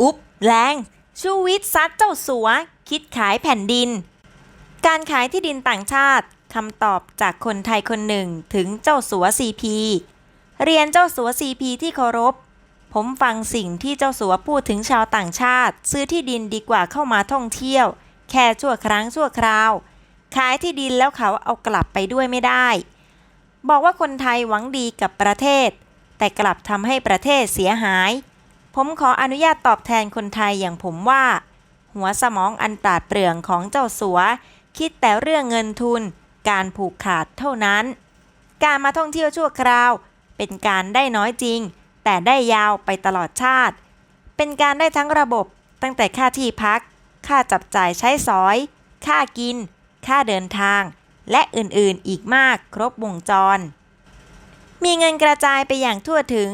อุ๊บแรงชูวิทย์ซัดเจ้าสัว คิดขายแผ่นดิน การขายที่ดินต่างชาติคำตอบจากคนไทยคนหนึ่งถึงเจ้าสัวซีพีเรียนเจ้าสัวซีพีที่เคารพ ผมฟังสิ่งที่เจ้าสัวพูดถึงชาวต่างชาติ ซื้อที่ดินดีกว่าเข้ามาท่องเที่ยว แค่ชั่วครั้งชั่วคราว ขายที่ดินแล้วเขาเอากลับไปด้วยไม่ได้ บอกว่าคนไทยหวังดีกับประเทศ แต่กลับทำให้ประเทศเสียหาย ผมขออนุญาตตอบแทนคนไทยอย่างผมว่า หัวสมองอันปราดเปรื่องของเจ้าสัว คิดแต่เรื่องเงินทุน การผูกขาดเท่านั้น การมาท่องเที่ยวชั่วคราว เป็นการได้น้อยจริง แต่ได้ยาวไปตลอดชาติ เป็นการได้ทั้งระบบตั้งแต่ค่าที่พัก ค่าจับจ่ายใช้สอย ค่ากิน ค่าเดินทาง และอื่นๆอีกมากครบวงจร มีเงินกระจายไปอย่างทั่วถึง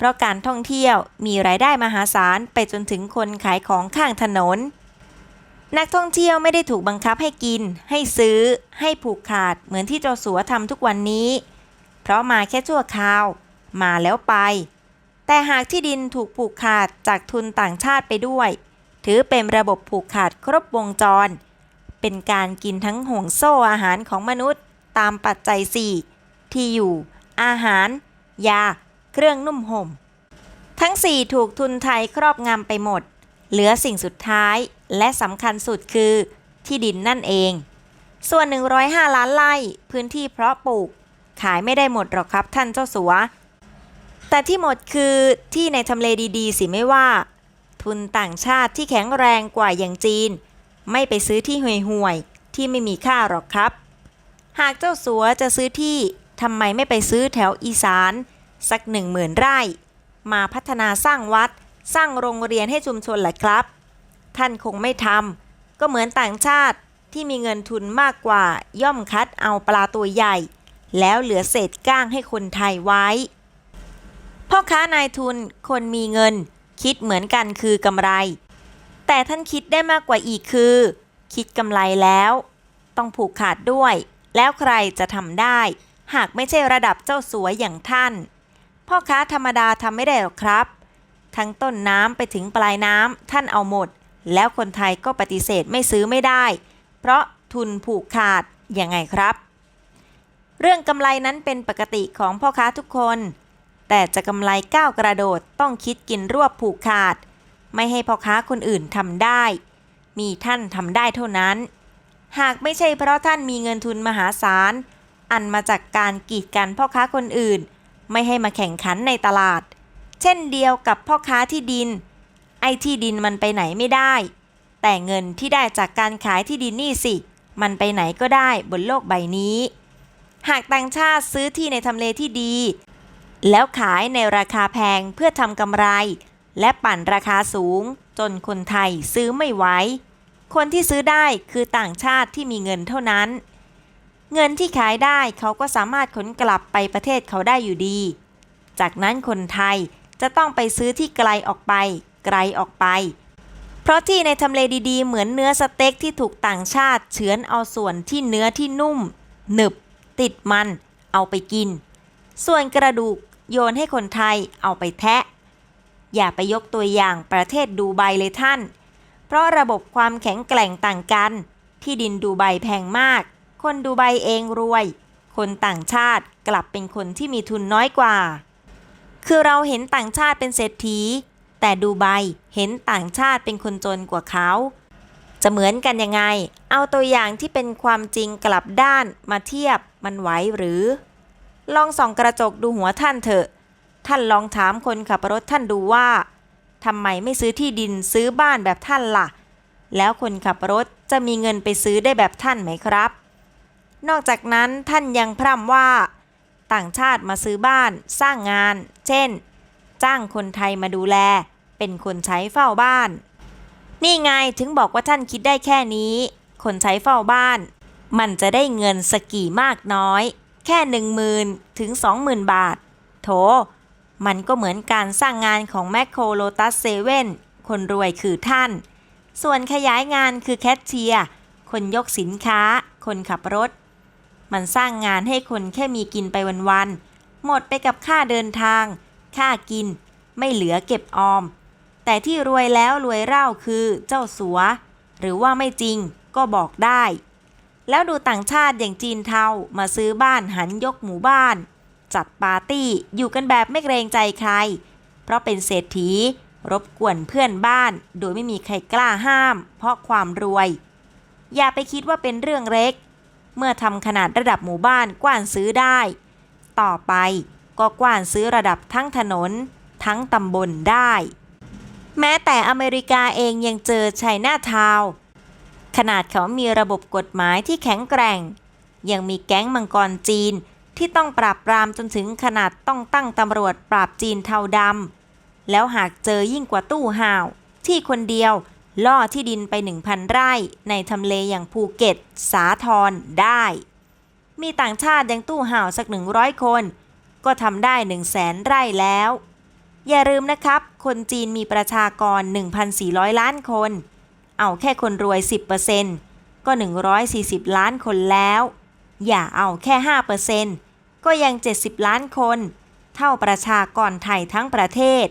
เพราะการท่องเที่ยวมีรายได้มหาศาลไปจนถึงคนขายของข้างถนน นักท่องเที่ยวไม่ได้ถูกบังคับให้กิน ให้ซื้อ ให้ผูกขาดเหมือนที่เจ้าสัวทำทุกวันนี้ เพราะมาแค่ชั่วคราว มาแล้วไป แต่หากที่ดินถูกผูกขาดจากทุนต่างชาติไปด้วย ถือเป็นระบบผูกขาดครบวงจร เป็นการกินทั้งห่วงโซ่อาหารของมนุษย์ตามปัจจัย 4 ที่อยู่ อาหาร ยา เครื่องนุ่มห่ม ทั้ง 4 ถูกทุนไทยครอบงำไปหมด เหลือสิ่งสุดท้ายและสำคัญสุดคือที่ดินนั่นเอง ส่วน 105 ล้านไร่พื้นที่เพาะปลูก ขายไม่ได้หมดหรอกครับท่านเจ้าสัว แต่ที่หมดคือที่ในทำเลดีๆ สิไม่ว่า ทุนต่างชาติที่แข็งแรงกว่าอย่างจีน ไม่ไปซื้อที่ห่วยๆ ที่ไม่มีค่าหรอกครับ หากเจ้าสัวจะซื้อที่ทำไมไม่ไปซื้อแถวอีสาน สักหนึ่งหมื่นไร่ มาพัฒนาสร้างวัด สร้างโรงเรียนให้ชุมชนแหละครับ ท่านคงไม่ทำก็เหมือนต่างชาติที่มีเงินทุนมากกว่าย่อมคัดเอาปลาตัวใหญ่ แล้วเหลือเศษก้างให้คนไทยไว้ พ่อค้านายทุนคนมีเงิน คิดเหมือนกันคือกำไร แต่ท่านคิดได้มากกว่าอีกคือ คิดกำไรแล้ว ต้องผูกขาดด้วย แล้วใครจะทำได้ หากไม่ใช่ระดับเจ้าสัวอย่างท่าน พ่อค้าธรรมดาทำไม่ได้หรอกครับ ทั้งต้นน้ำไปถึงปลายน้ำท่านเอาหมด แล้วคนไทยก็ปฏิเสธไม่ซื้อไม่ได้ เพราะทุนผูกขาดยังไงครับ เรื่องกำไรนั้นเป็นปกติของพ่อค้าทุกคน แต่จะกำไรก้าวกระโดดต้องคิดกินรวบผูกขาด ไม่ให้พ่อค้าคนอื่นทำได้ มีท่านทำได้เท่านั้น หากไม่ใช่เพราะท่านมีเงินทุนมหาศาลอันมาจากการกีดกันพ่อค้าคนอื่น ไม่ให้มาแข่งขันในตลาด เช่นเดียวกับพ่อค้าที่ดิน ไอ้ที่ดินมันไปไหนไม่ได้ แต่เงินที่ได้จากการขายที่ดินนี่สิ มันไปไหนก็ได้บนโลกใบนี้ หากต่างชาติซื้อที่ในทำเลที่ดี แล้วขายในราคาแพงเพื่อทำกำไร และปั่นราคาสูง จนคนไทยซื้อไม่ไหวคนที่ซื้อได้คือต่างชาติที่มีเงินเท่านั้น เงินที่ขายได้เขาก็สามารถขนกลับไปประเทศเขาได้อยู่ดี จากนั้นคนไทยจะต้องไปซื้อที่ไกลออกไป ไกลออกไป เพราะที่ในทำเลดีๆ เหมือนเนื้อสเต็กที่ถูกต่างชาติเฉือนเอาส่วนที่เนื้อที่นุ่ม หนึบ ติดมัน เอาไปกิน ส่วนกระดูกโยนให้คนไทยเอาไปแทะ อย่าไปยกตัวอย่างประเทศดูไบเลยท่าน เพราะระบบความแข็งแกร่งต่างกัน ที่ดินดูไบแพงมาก คนดูไบเองรวย คนต่างชาติกลับเป็นคนที่มีทุนน้อยกว่า คือเราเห็นต่างชาติเป็นเศรษฐี แต่ดูไบเห็นต่างชาติเป็นคนจนกว่าเขา จะเหมือนกันยังไง เอาตัวอย่างที่เป็นความจริงกลับด้านมาเทียบมันไหวหรือ ลองส่องกระจกดูหัวท่านเถอะ ท่านลองถามคนขับรถท่านดูว่าทำไมไม่ซื้อที่ดินซื้อบ้านแบบท่านล่ะ แล้วคนขับรถจะมีเงินไปซื้อได้แบบท่านไหมครับ นอกจากนั้นท่านยังพร่ำว่า ต่างชาติมาซื้อบ้าน สร้างงาน เช่น จ้างคนไทยมาดูแล เป็นคนใช้เฝ้าบ้าน นี่ไงถึงบอกว่าท่านคิดได้แค่นี้ คนใช้เฝ้าบ้าน มันจะได้เงินสกี่มากน้อย แค่หนึ่งหมื่นถึงสองหมื่นบาท โถ มันก็เหมือนการสร้างงานของแมคโครโลตัสเซเว่นคนรวยคือท่าน ส่วนขยายงานคือแคชเชียร์คนยกสินค้า คนขับรถ มันสร้างงานให้คนแค่มีกินไปวันๆ หมดไปกับค่าเดินทาง ค่ากิน ไม่เหลือเก็บออม แต่ที่รวยแล้วรวยเล่าคือเจ้าสัว หรือว่าไม่จริงก็บอกได้ แล้วดูต่างชาติอย่างจีนเทามาซื้อบ้านหันยกหมู่บ้าน จัดปาร์ตี้อยู่กันแบบไม่เกรงใจใคร เพราะเป็นเศรษฐี รบกวนเพื่อนบ้าน โดยไม่มีใครกล้าห้าม เพราะความรวย อย่าไปคิดว่าเป็นเรื่องเล็ก เมื่อทำขนาดระดับหมู่บ้านกว้านซื้อได้ ต่อไปก็กว้านซื้อระดับทั้งถนน ทั้งตำบลได้ แม้แต่อเมริกาเองยังเจอไชน่าทาวขนาดเขามีระบบกฎหมายที่แข็งแกร่ง ยังมีแก๊งมังกรจีนที่ต้องปราบปรามจนถึงขนาดต้องตั้งตำรวจปราบจีนเทาดำแล้วหากเจอยิ่งกว่าตู้ห่าว ที่คนเดียว ล่อที่ดินไป 1,000 ไร่ ในทำเลอย่างภูเก็ต สาทรได้ มีต่างชาติยังตู้ห่าวสัก 100 คน ก็ทำได้ 1 0 0 0 0แสนไร่แล้ว อย่าลืมนะครับ คนจีนมีประชากร 1,400 ล้านคน เอาแค่คนรวย 10%ก็ 140 ล้านคนแล้ว อย่าเอาแค่ 5%ก็ยัง 70 ล้านคน เท่าประชากรไทยทั้งประเทศ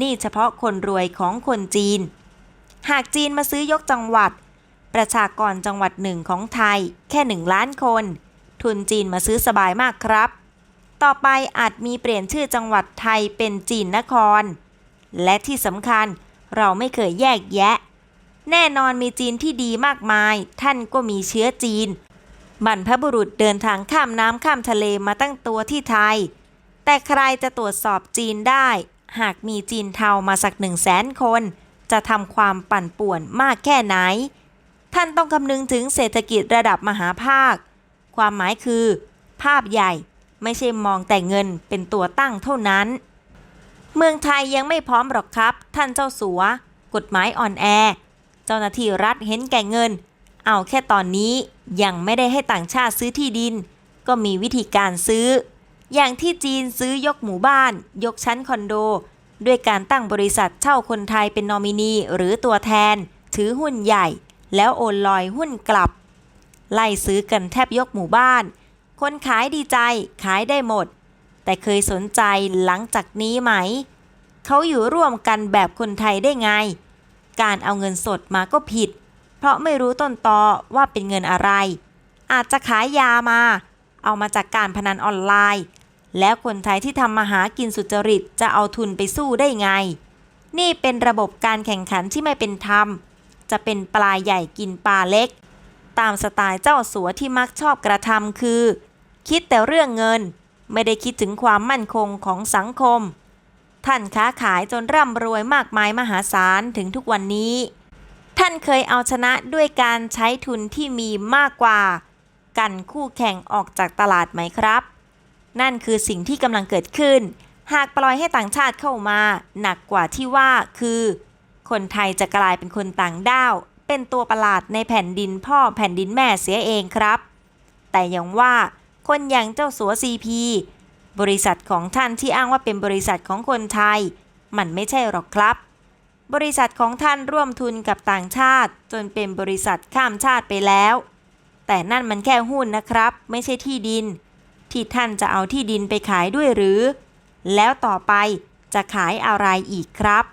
นี่เฉพาะคนรวยของคนจีน หากจีนมาซื้อยกจังหวัด ประชากรจังหวัดหนึ่งของไทย แค่1ล้านคน ทุนจีนมาซื้อสบายมากครับ ต่อไปอาจมีเปลี่ยนชื่อจังหวัดไทยเป็นจีนนคร และที่สำคัญเราไม่เคยแยกแยะ แน่นอนมีจีนที่ดีมากมาย ท่านก็มีเชื้อจีน บรรพบุรุษเดินทางข้ามน้ำข้ามทะเลมาตั้งตัวที่ไทย แต่ใครจะตรวจสอบจีนได้ หากมีจีนเทามาสักหนึ่งแสนคน จะทำความปั่นป่วนมากแค่ไหน ท่านต้องคำนึงถึงเศรษฐกิจระดับมหาภาค ความหมายคือ ภาพใหญ่ไม่ใช่มองแต่เงินเป็นตัวตั้งเท่านั้น เมืองไทยยังไม่พร้อมหรอกครับ ท่านเจ้าสัว กฎหมายอ่อนแอ เจ้าหน้าที่รัฐเห็นแก่เงิน เอาแค่ตอนนี้ยังไม่ได้ให้ต่างชาติซื้อที่ดิน ก็มีวิธีการซื้อ อย่างที่จีนซื้อยกหมู่บ้าน ยกชั้นคอนโด ด้วยการตั้งบริษัทเช่าคนไทยเป็นนอมินีหรือตัวแทน ถือหุ้นใหญ่ แล้วโอนลอยหุ้นกลับ ไล่ซื้อกันแทบยกหมู่บ้าน คนขายดีใจขายได้หมด แต่เคยสนใจหลังจากนี้ไหม เขาอยู่ร่วมกันแบบคนไทยได้ไง การเอาเงินสดมาก็ผิด เพราะไม่รู้ต้นตอว่าเป็นเงินอะไร อาจจะขายยามา เอามาจากการพนันออนไลน์ แล้วคนไทยที่ทำมาหากินสุจริตจะเอาทุนไปสู้ได้ไง นี่เป็นระบบการแข่งขันที่ไม่เป็นธรรม จะเป็นปลาใหญ่กินปลาเล็ก ตามสไตล์เจ้าสัวที่มักชอบกระทำคือ คิดแต่เรื่องเงิน ไม่ได้คิดถึงความมั่นคงของสังคม ท่านค้าขายจนร่ำรวยมากมายมหาศาลถึงทุกวันนี้ ท่านเคยเอาชนะด้วยการใช้ทุนที่มีมากกว่า กันคู่แข่งออกจากตลาดไหมครับ นั่นคือสิ่งที่กำลังเกิดขึ้น หากปล่อยให้ต่างชาติเข้ามา หนักกว่าที่ว่าคือ คนไทยจะกลายเป็นคนต่างด้าว เป็นตัวประหลาดในแผ่นดินพ่อแผ่นดินแม่เสียเองครับ แต่ยังว่าคนอย่างเจ้าสัวซีพีบริษัทของท่านที่อ้างว่าเป็นบริษัทของคนไทย มันไม่ใช่หรอกครับ บริษัทของท่านร่วมทุนกับต่างชาติ จนเป็นบริษัทข้ามชาติไปแล้ว แต่นั่นมันแค่หุ้นนะครับ ไม่ใช่ที่ดิน ที่ท่านจะเอาที่ดินไปขายด้วยหรือ แล้วต่อไปจะขายอะไรอีกครับ